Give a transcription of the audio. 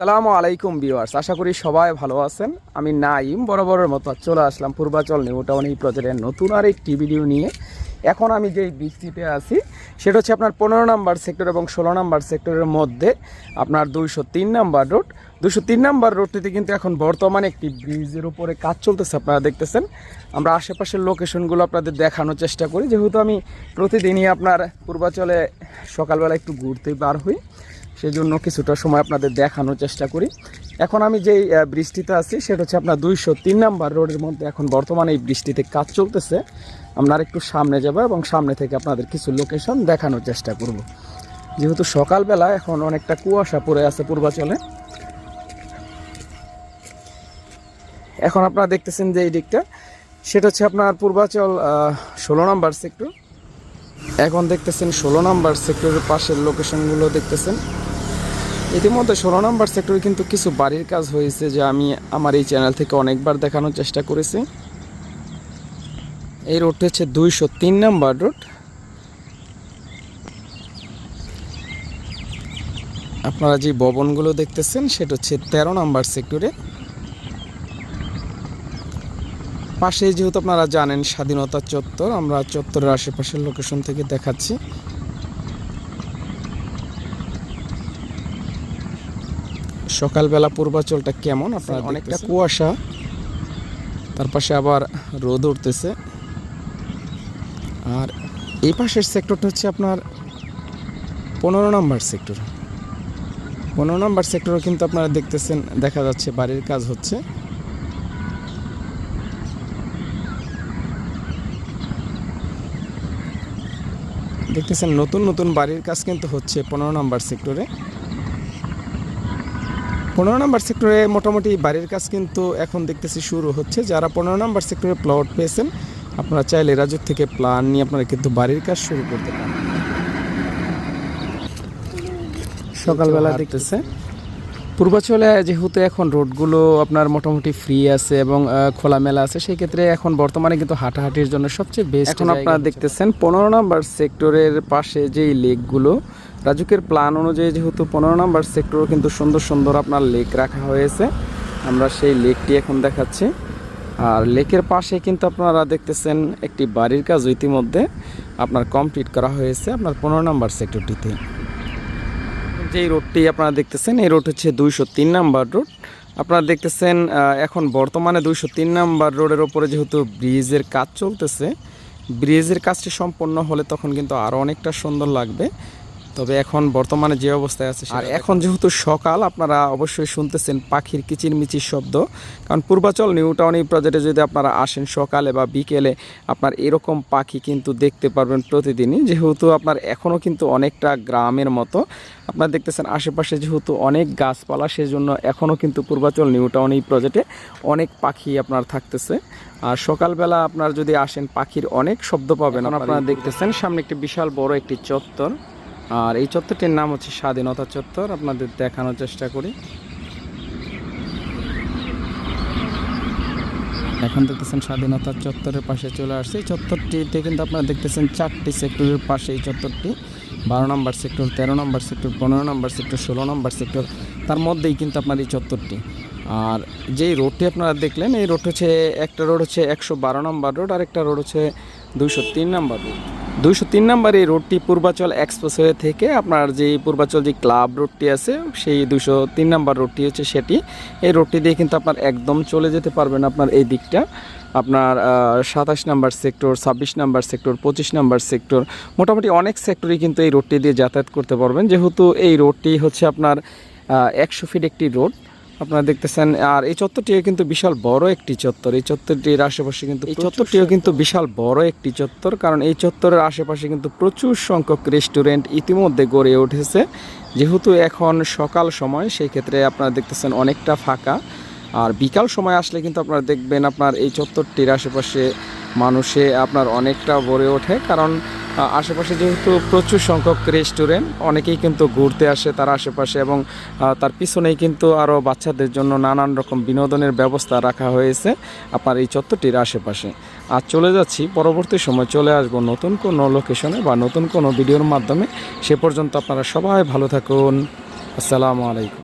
সালামু আলাইকুম ভিউয়ার্স, আশা করি সবাই ভালো আছেন। আমি নাইম, বরাবরের মতো চলে আসলাম পূর্বাচল নিউ টাউন এই প্রজেক্টের নতুন আর একটি ভিডিও নিয়ে। এখন আমি যেই বৃষ্টিতে আছি, সেটা হচ্ছে আপনার পনেরো নাম্বার সেক্টর এবং ষোলো নাম্বার সেক্টরের মধ্যে আপনার দুইশো তিন নাম্বার রোড দুশো তিন নাম্বার রোডটিতে কিন্তু এখন বর্তমানে একটি ব্রিজের উপরে কাজ চলতেছে, আপনারা দেখতেছেন। আমরা আশেপাশের লোকেশনগুলো আপনাদের দেখানোর চেষ্টা করি। যেহেতু আমি প্রতিদিনই আপনার পূর্বাচলে সকালবেলা একটু ঘুরতে বার হই সেই জন্য কিছুটা সময় আপনাদের দেখানোর চেষ্টা করি। এখন আমি যেই বৃষ্টিতে আছি, সেটা হচ্ছে আপনার দুইশো তিন নাম্বার রোডের মধ্যে এখন বর্তমানে এই বৃষ্টিতে কাজ চলতেছে। আমরা একটু সামনে যাব এবং সামনে থেকে আপনাদের কিছু লোকেশন দেখানোর চেষ্টা করব। যেহেতু সকালবেলা এখন অনেকটা কুয়াশা পড়ে আছে পূর্বাচলে। এখন আপনারা দেখতেছেন যে এই দিকটা, সেটা হচ্ছে আপনার পূর্বাচল ষোলো নাম্বার সেক্টর এখন দেখতেছেন ষোলো নাম্বার সেক্টরের পাশের লোকেশনগুলো দেখতেছেন। ইতিমধ্যে ষোলো নম্বর সেক্টরে কিন্তু কিছু বাড়ির কাজ হয়েছে যে আমি আমার এই চ্যানেল থেকে অনেকবার দেখানোর চেষ্টা করেছি। এই রোডটি হচ্ছে দুইশো তিন নাম্বার রোড আপনারা যে ভবনগুলো দেখতেছেন, সেটা হচ্ছে তেরো নাম্বার সেক্টরে পাশে যেহেতু আপনারা জানেন স্বাধীনতা চত্বর, আমরা চত্বরের আশেপাশের লোকেশন থেকে দেখাচ্ছি। সকালবেলা পূর্বাচলটা কেমন? আপনার অনেকটা কুয়াশা। তার পাশে আবার রোদ উঠতেছে। আর এই পাশের সেক্টরটা হচ্ছে আপনার পনেরো নম্বর সেক্টর। পনেরো নম্বর সেক্টরও কিন্তু আপনারা দেখতেছেন দেখা যাচ্ছে বাড়ির কাজ হচ্ছে। দেখতেছেন নতুন নতুন বাড়ির কাজ কিন্তু হচ্ছে পনেরো নম্বর সেক্টরে। পনেরো নম্বর সেক্টরে মোটামুটি বাড়ির কাজ কিন্তু এখন দেখতেছি শুরু হচ্ছে। যারা পনেরো নম্বর সেক্টরে প্লট পেয়েছেন আপনারা চাইলে রাজুর থেকে প্ল্যান নিয়ে আপনারা কিন্তু বাড়ির কাজ শুরু করতে পারেন। সকালবেলা দেখতেছে। পূর্বাচলে যেহেতু এখন রোডগুলো আপনার মোটামুটি ফ্রি আছে এবং খোলামেলা আছে সেই ক্ষেত্রে এখন বর্তমানে কিন্তু হাঁটাহাঁটির জন্য সবচেয়ে বেস্ট এখন আপনারা দেখতেছেন পনেরো নম্বর সেক্টরের পাশে যেই লেকগুলো রাজুকের প্ল্যান অনুযায়ী যেহেতু পনেরো নম্বর সেক্টরও কিন্তু সুন্দর সুন্দর আপনার লেক রাখা হয়েছে আমরা সেই লেকটি এখন দেখাচ্ছি। আর লেকের পাশে কিন্তু আপনারা দেখতেছেন একটি বাড়ির কাজ ইতিমধ্যে আপনার কমপ্লিট করা হয়েছে আপনার পনেরো নম্বর সেক্টরটিতে যে রোডটি আপনারা দেখতেছেন, এই রোড হচ্ছে দুইশো তিন নাম্বার রোড আপনারা দেখতেছেন এখন বর্তমানে দুইশো তিন নাম্বার রোডের ওপরে যেহেতু ব্রিজের কাজ চলতেছে ব্রিজের কাজটি সম্পন্ন হলে তখন কিন্তু আরও অনেকটা সুন্দর লাগবে। তবে এখন বর্তমানে যে অবস্থায় আছে আর এখন যেহেতু সকাল আপনারা অবশ্যই শুনতেছেন পাখির কিচিরমিচির শব্দ। কারণ পূর্বাচল নিউ টাউন এই প্রজেক্টে যদি আপনারা আসেন সকালে বা বিকেলে আপনার এরকম পাখি কিন্তু দেখতে পারবেন প্রতিদিনই। যেহেতু আপনার এখনও কিন্তু অনেকটা গ্রামের মতো। আপনারা দেখতেছেন আশেপাশে যেহেতু অনেক গাছপালা সেজন্য এখনও কিন্তু পূর্বাচল নিউ টাউন এই প্রজেক্টে অনেক পাখি আপনার থাকতেছে। আর সকালবেলা আপনার যদি আসেন পাখির অনেক শব্দ পাবেন। আপনারা দেখতেছেন সামনে একটি বিশাল বড় একটি চত্বর। আর এই চত্বরটির নাম হচ্ছে স্বাধীনতা চত্বর। আপনাদের দেখানোর চেষ্টা করি। এখন দেখতেছেন স্বাধীনতা চত্বরের পাশে চলে আসছে। এই চত্বরটিতে কিন্তু আপনারা দেখতেছেন চারটি সেক্টরের পাশে এই চত্বরটি। বারো নম্বর সেক্টর, তেরো নম্বর সেক্টর, পনেরো নম্বর সেক্টর, ষোলো নম্বর সেক্টর, তার মধ্যেই কিন্তু আপনার এই চত্বরটি। আর যেই রোডটি আপনারা দেখলেন, এই রোড হচ্ছে, একটা রোড হচ্ছে একশো বারো নম্বর রোড আর একটা রোড হচ্ছে দুইশো তিন নম্বর রোড। দুইশো তিন নম্বর এই রোডটি পূর্বাচল এক্সপ্রেসওয়ে থেকে আপনার যে পূর্বাচল যে ক্লাব রোডটি আছে, সেই দুশো তিন নম্বর রোডটি হচ্ছে সেটি। এই রোডটি দিয়ে কিন্তু আপনার একদম চলে যেতে পারবেন আপনার এই দিকটা। আপনার সাতাশ নাম্বার সেক্টর, ছাব্বিশ নাম্বার সেক্টর, পঁচিশ নাম্বার সেক্টর, মোটামুটি অনেক সেক্টরই কিন্তু এই রোডটি দিয়ে যাতায়াত করতে পারবেন। যেহেতু এই রোডটি হচ্ছে আপনার একশো ফিট একটি রোড আপনারা দেখতেছেন আর এই চত্বরটিও কিন্তু বিশাল বড় একটি চত্বর। এই চত্বরটির আশেপাশে কিন্তু এই চত্বরটিও কিন্তু বিশাল বড় একটি চত্বর কারণ এই চত্বরের আশেপাশে কিন্তু প্রচুর সংখ্যক রেস্টুরেন্ট ইতিমধ্যে গড়ে উঠেছে। যেহেতু এখন সকাল সময় সেই ক্ষেত্রে আপনারা দেখতেছেন অনেকটা ফাঁকা। আর বিকাল সময় আসলে কিন্তু আপনারা দেখবেন আপনার এই চত্বরটির আশেপাশে মানুষে আপনার অনেকটা ভরে ওঠে কারণ আশেপাশে যেহেতু প্রচুর সংখ্যক রেস্টুরেন্ট, অনেকেই কিন্তু ঘুরতে আসে তার আশেপাশে এবং তার পিছনেই কিন্তু আরও বাচ্চাদের জন্য নানান রকম বিনোদনের ব্যবস্থা রাখা হয়েছে আপনার এই চত্বরটির আশেপাশে। আর চলে যাচ্ছি, পরবর্তী সময় চলে আসব নতুন কোনো লোকেশনে বা নতুন কোনো ভিডিওর মাধ্যমে। সে পর্যন্ত আপনারা সবাই ভালো থাকুন। আসসালামু আলাইকুম।